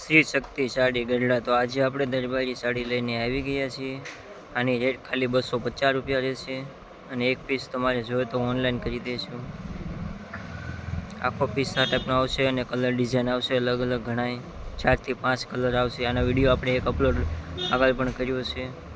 શ્રી શક્તિ સાડી ગઢડા. તો આજે આપણે દરબારી સાડી લઈને આવી ગયા છીએ. આની રેટ ખાલી બસો પચાસ રૂપિયા રહેશે. અને એક પીસ તમારે જોઈએ તો ઓનલાઈન કરી દઈશું. આખો પીસ આ ટાઈપનો આવશે અને કલર ડિઝાઇન આવશે અલગ અલગ ઘણાય ચારથી પાંચ કલર આવશે. આના વીડિયો આપણે એક અપલોડ આગળ પણ કર્યો છે.